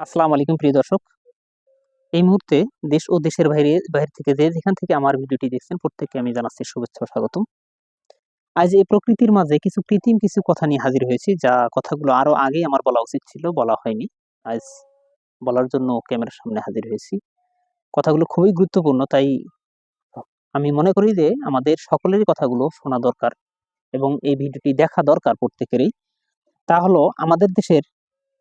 আসসালামু আলাইকুম, প্রিয় দর্শক। এই মুহূর্তে দেশ ও দেশের বাইরে বাইরে থেকে যে যেখান থেকে আমার ভিডিওটি দেখছেন, প্রত্যেককে আমি জানাচ্ছি শুভেচ্ছা স্বাগতম। আজ এই প্রকৃতির মাঝে কিছু কৃত্রিম কিছু কথা নিয়ে হাজির হয়েছি, যা কথাগুলো আরও আগে আমার বলা উচিত ছিল, বলা হয়নি। আজ বলার জন্য ক্যামেরার সামনে হাজির হয়েছি। কথাগুলো খুবই গুরুত্বপূর্ণ, তাই আমি মনে করি যে আমাদের সকলেরই কথাগুলো শোনা দরকার এবং এই ভিডিওটি দেখা দরকার প্রত্যেকেরই। তা হলো, আমাদের দেশের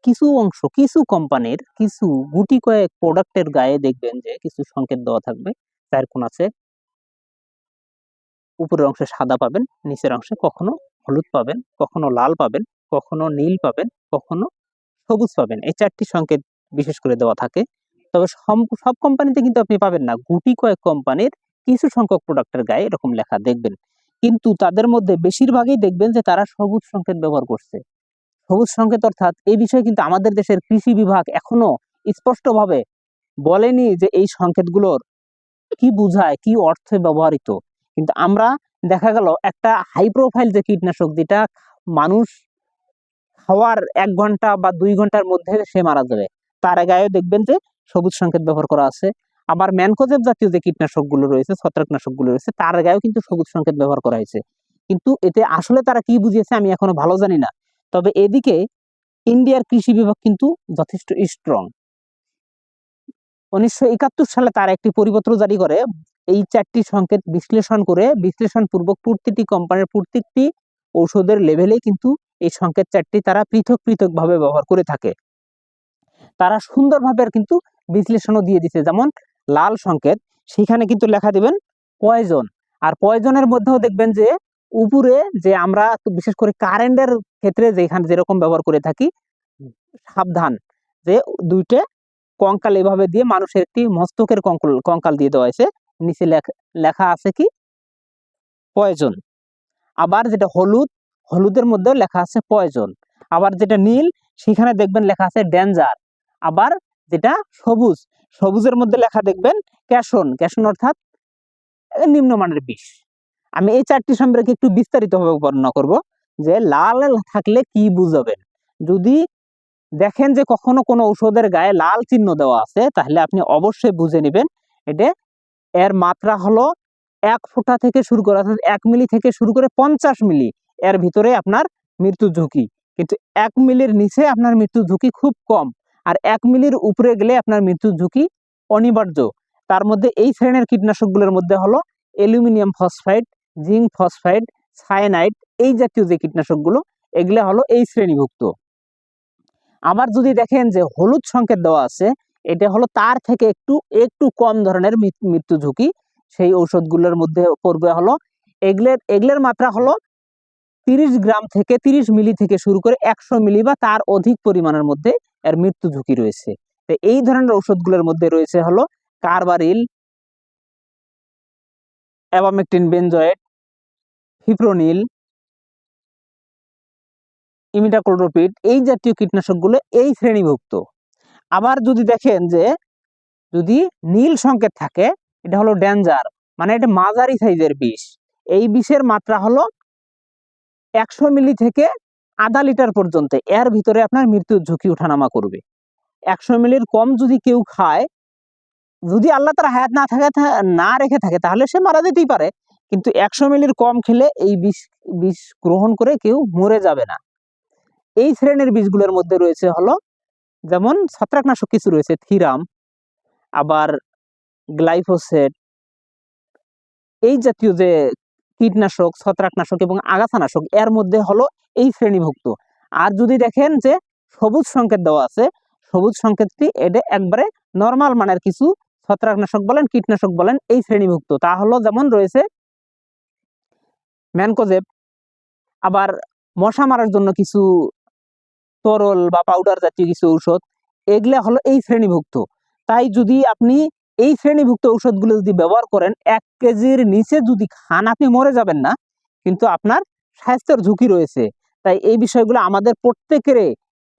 কিছু অংশ, কিছু কোম্পানির কিছু গুটি কয়েক প্রোডাক্টের গায়ে দেখবেন যে কিছু সংকেত দেওয়া থাকবে। চার কোণ আছে। উপরের অংশে সাদা পাবেন, নিচের অংশে কখনো হলুদ পাবেন, কখনো লাল পাবেন, কখনো নীল পাবেন, কখনো সবুজ পাবেন। এই চারটি সংকেত বিশেষ করে দেওয়া থাকে। তবে সব কোম্পানিতে কিন্তু আপনি পাবেন না। গুটি কয়েক কোম্পানির কিছু সংখ্যক প্রোডাক্টের গায়ে এরকম লেখা দেখবেন। কিন্তু তাদের মধ্যে বেশিরভাগই দেখবেন যে তারা সবুজ সংকেত ব্যবহার করছে। সবুজ সংকেত অর্থাৎ এই বিষয়ে কিন্তু আমাদের দেশের কৃষি বিভাগ এখনও স্পষ্টভাবে বলেনি যে এই সংকেতগুলোর কি বোঝায়, কি অর্থে ব্যবহৃত। কিন্তু আমরা দেখা গেল একটা হাই প্রোফাইল যে কীটনাশক যেটা মানুষ খাওয়ার এক ঘণ্টা বা দুই ঘণ্টার মধ্যে সে মারা যাবে। তার গায়ে দেখবেন যে সবুজ সংকেত ব্যবহার করা আছে। আবার ম্যানকোজেব জাতীয় যে কীটনাশকগুলো রয়েছে, ছত্রাকনাশকগুলো রয়েছে, তার গায়েও কিন্তু সবুজ সংকেত ব্যবহার করা হয়েছে। কিন্তু এতে আসলে তারা কি বুঝিয়েছে আমি এখনও ভালো জানি না। তবে এদিকে ইন্ডিয়ার কৃষি বিভাগ কিন্তু যথেষ্ট স্ট্রং উনিশশো একাত্তর সালে তারা একটি পরিপত্র জারি করে। এই চারটি সংকেত বিশ্লেষণ করে বিশ্লেষণ পূর্বক প্রতিটি কোম্পানির প্রত্যেকটি ঔষধের লেভেলে কিন্তু এই সংকেত চারটি তারা পৃথক পৃথক ভাবে ব্যবহার করে থাকে। তারা সুন্দরভাবে কিন্তু বিশ্লেষণও দিয়ে দিছে। যেমন লাল সংকেত, সেখানে কিন্তু লেখা দিবেন পয়জন আর পয়জনের মধ্যেও দেখবেন যে উপরে যে আমরা বিশেষ করে কারেন্টের ক্ষেত্রে যেখানে যেরকম ব্যবহার করে থাকি সাবধান যে দুইটা কঙ্কাল এভাবে দিয়ে মানুষের একটি মস্তকের কঙ্কাল কঙ্কাল দিয়ে দেওয়া হয়েছে। নিচে লেখা আছে কি? পয়জন। আবার যেটা হলুদ হলুদের মধ্যেও লেখা আছে পয়জন। আবার যেটা নীল সেখানে দেখবেন লেখা আছে ডেঞ্জার। আবার যেটা সবুজ সবুজের মধ্যে লেখা দেখবেন ক্যাশন। ক্যাশন অর্থাৎ নিম্নমানের বিষ। আমি এই চারটি সম্পর্কে একটু বিস্তারিতভাবে বর্ণনা করব। যে লাল থাকলে কি বুঝাবেন? যদি দেখেন যে কখনো কোনো ঔষধের গায়ে লাল চিহ্ন দেওয়া আছে, তাহলে আপনি অবশ্যই বুঝে নেবেন এটা এর মাত্রা হলো এক ফোঁটা থেকে শুরু করে, অর্থাৎ এক মিলি থেকে শুরু করে পঞ্চাশ মিলি এর ভিতরে আপনার মৃত্যু ঝুঁকি। কিন্তু এক মিলির নিচে আপনার মৃত্যু ঝুঁকি খুব কম আর এক মিলির উপরে গেলে আপনার মৃত্যু ঝুঁকি অনিবার্য। তার মধ্যে এই শ্রেণির কীটনাশকগুলোর মধ্যে হলো aluminium phosphide, zinc phosphide, cyanide এই জাতীয় যে কীটনাশকগুলো, এগুলো হলো এই শ্রেণীভুক্ত। আবার যদি দেখেন যে হলুদ সংকেত দেওয়া আছে, এটা হলো তার থেকে একটু একটু কম ধরনের মৃত্যু ঝুঁকি। সেই ঔষধগুলোর মধ্যে পড়বে হলো, এগুলের এগুলের মাত্রা হলো তিরিশ গ্রাম থেকে তিরিশ মিলি থেকে শুরু করে একশো মিলি বা তার অধিক পরিমাণের মধ্যে এর মৃত্যু ঝুঁকি রয়েছে। তো এই ধরনের ঔষধগুলোর মধ্যে রয়েছে হলো carbaryl, abamectin, benzoate, fipronil imidacloprid এই জাতীয় কীটনাশকগুলো এই শ্রেণীভুক্ত। আবার যদি দেখেন যে যদি নীল সংকেত থাকে, এটা হলো ডেঞ্জার মানে এটা মাঝারি সাইজের বিষ। এই বিষের মাত্রা হলো একশো মিলি থেকে আধা লিটার পর্যন্ত, এর ভিতরে আপনার মৃত্যুর ঝুঁকি ওঠানামা করবে। একশো মিলির কম যদি কেউ খায়, যদি আল্লাহ তার হায়াত না থাকে না রেখে থাকে, তাহলে সে মারা যেতেই পারে। কিন্তু একশো মিলির কম খেলে এই বিষ বিষ গ্রহণ করে কেউ মরে যাবে না। এই শ্রেণির বীজগুলোর মধ্যে রয়েছে হলো, যেমন ছত্রাকনাশক কিছু রয়েছে, থিরাম, আবার গ্লাইফোসেট, এই জাতীয় যে কীটনাশক, ছত্রাকনাশক এবং আগাছানাশক, এর মধ্যে হলো এই শ্রেণীভুক্ত। আর যদি দেখেন যে সবুজ সংকেত দেওয়া আছে, সবুজ সংকেতটি এটা একবারে নর্মাল মানের কিছু ছত্রাকনাশক বলেন, কীটনাশক বলেন, এই শ্রেণীভুক্ত। তা হলো যেমন রয়েছে ম্যানকোজেব, আবার মশা মারার জন্য কিছু তরল বা পাউডার জাতীয় কিছু ঔষধ, এগুলা হলো এই শ্রেণীভুক্ত। তাই যদি আপনি এই শ্রেণীভুক্ত ঔষধগুলো যদি ব্যবহার করেন, এক কেজির নিচে যদি খান, আপনি মরে যাবেন না। কিন্তু আপনার স্বাস্থ্যের ঝুঁকি রয়েছে। তাই এই বিষয়গুলো আমাদের প্রত্যেকের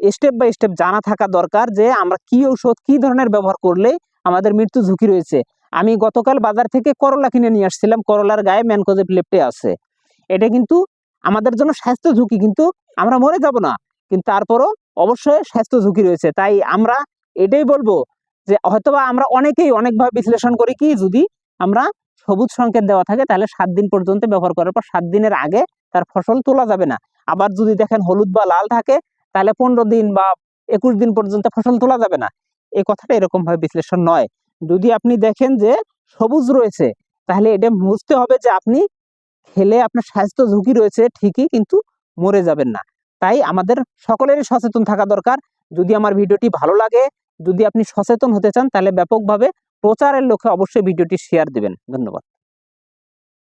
স্টেপ বাই স্টেপ জানা থাকা দরকার যে আমরা কি ঔষধ, কি ধরনের ব্যবহার করলে আমাদের মৃত্যু ঝুঁকি রয়েছে। আমি গতকাল বাজার থেকে করলা কিনে নিয়ে আসছিলাম, করলার গায়ে ম্যানকোজেব লেপটে আছে। এটা কিন্তু আমাদের জন্য স্বাস্থ্য ঝুঁকি, কিন্তু আমরা মরে যাব না। কিন্তু তারপরও অবশ্যই স্বাস্থ্য ঝুঁকি রয়েছে। তাই আমরা এটাই বলব যে, হয়তোবা আমরা অনেকেই অনেকভাবে বিশ্লেষণ করি কি, যদি আমরা সবুজ সংকেত দেওয়া থাকে, তাহলে সাত দিন পর্যন্ত ব্যবহার করার পর সাত দিনের আগে তার ফসল তোলা যাবে না। আবার যদি দেখেন হলুদ বা লাল থাকে, তাহলে পনেরো দিন বা একুশ দিন পর্যন্ত ফসল তোলা যাবে না। এই কথাটা এরকম ভাবে বিশ্লেষণ নয়। যদি আপনি দেখেন যে সবুজ রয়েছে, তাহলে এটা বুঝতে হবে যে আপনি খেলে আপনার স্বাস্থ্য ঝুঁকি রয়েছে ঠিকই, কিন্তু মরে যাবেন না। তাই আমাদের সকলেরই সচেতন থাকা দরকার। যদি আমার ভিডিওটি ভালো লাগে, যদি আপনি সচেতন হতে চান, তাহলে ব্যাপকভাবে প্রচারের লক্ষ্যে অবশ্যই ভিডিওটি শেয়ার দেবেন। ধন্যবাদ।